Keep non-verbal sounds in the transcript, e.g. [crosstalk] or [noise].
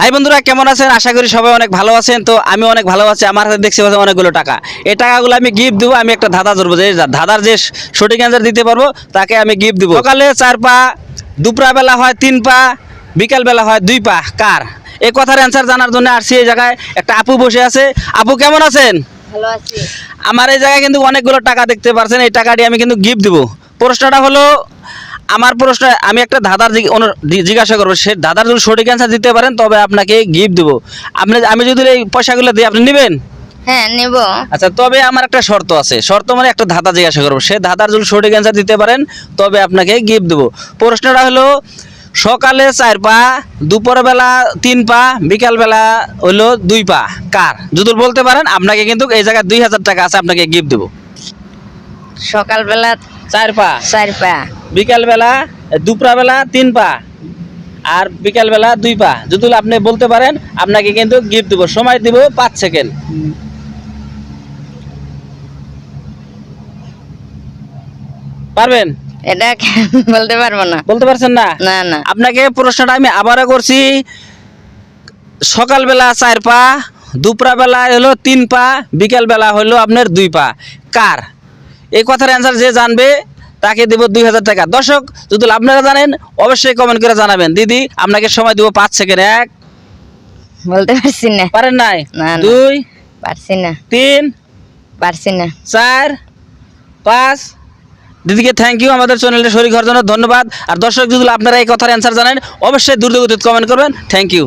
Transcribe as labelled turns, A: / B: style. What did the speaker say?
A: High বন্ধুরা কেমন আছেন? আশা করি সবাই অনেক ভালো আছেন। তো আমি অনেক ভালো আছি আমার হাতে দেখছি পাচ্ছি অনেকগুলো টাকা। এই টাকাগুলো আমি গিফট দেবো আমি একটা ধাঁধা ধরবো। যে ধাঁধার যে সঠিক অ্যান্সার দিতে পারব তাকে আমি গিফট দেবো। সকালে চার পা দুপুরা বেলা হয় তিন পা বিকাল বেলা হয় দুই পা। কার? এই কথার অ্যান্সার জানার জন্য আসছি এই জায়গায়। একটা আপু বসে আছে। আপু কেমন আছেন?
B: ভালো আছি।
A: আমার এই জায়গায় কিন্তু অনেকগুলো টাকা দেখতে পারছেন। এই টাকাটি আমি কিন্তু গিফট দেবো। প্রশ্নটা হলো আমার প্রশ্ন আমি একটা দাদার জিজ্ঞাসা করব সে দাদার যদি সঠিক অ্যান্সার দিতে পারেন তবে আপনাকে গিফট দেবো। আপনি আমি যদি এই পয়সাগুলো দিই আপনি নেবেন?
B: হ্যাঁ নেব।
A: আচ্ছা তবে আমার একটা শর্ত আছে। শর্ত মানে একটা ধাঁধা জিজ্ঞাসা করব সে ধাঁধার যদি সঠিক অ্যান্সার দিতে পারেন তবে আপনাকে গিফট দেবো। প্রশ্নটা হলো সকালে চার পা দুপুরবেলা তিন পা বিকালবেলা হলো দুই পা। কার? যদি বলতে পারেন আপনাকে কিন্তু এই জায়গায় দুই হাজার টাকা আছে আপনাকে গিফট দেবো।
B: সকালবেলা
A: চার পা।
B: চার পা।
A: বিকালবেলা দুপুরবেলা তিন পা আর বিকালবেলা দুই পা। যদি আপনি বলতে পারেন আপনাকে কিন্তু গিফট দেবো। সময় দিব পাঁচ সেকেন্ড পারবেন?
B: এটা [laughs] বলতে পারব না।
A: বলতে পারছেন না?
B: না না।
A: আপনাকে প্রশ্নটা আমি আবারও করছি। সকালবেলা চার পা দুপুরবেলা হলো তিন পা বিকালবেলা হলো আপনার দুই পা। কার? এই কথার অ্যান্সার যে জানবে তাকে দেবো দুই হাজার টাকা। দর্শক যদি আপনারা জানেন অবশ্যই কমেন্ট করে জানাবেন। দিদি আপনাকে সময় দেবো পাঁচ সেকেন্ড। এক
B: বলতে পারছি না।
A: পারেন নাই। দুই
B: পারছি না।
A: তিন
B: পারছি না।
A: চার পাঁচ। দিদিকে থ্যাংক ইউ আমাদের চ্যানেলটা শরীর হওয়ার জন্য ধন্যবাদ। আর দর্শক যদি আপনারা এই কথার অ্যান্সার জানেন অবশ্যই দ্রুত গতিতে কমেন্ট করবেন। Thank you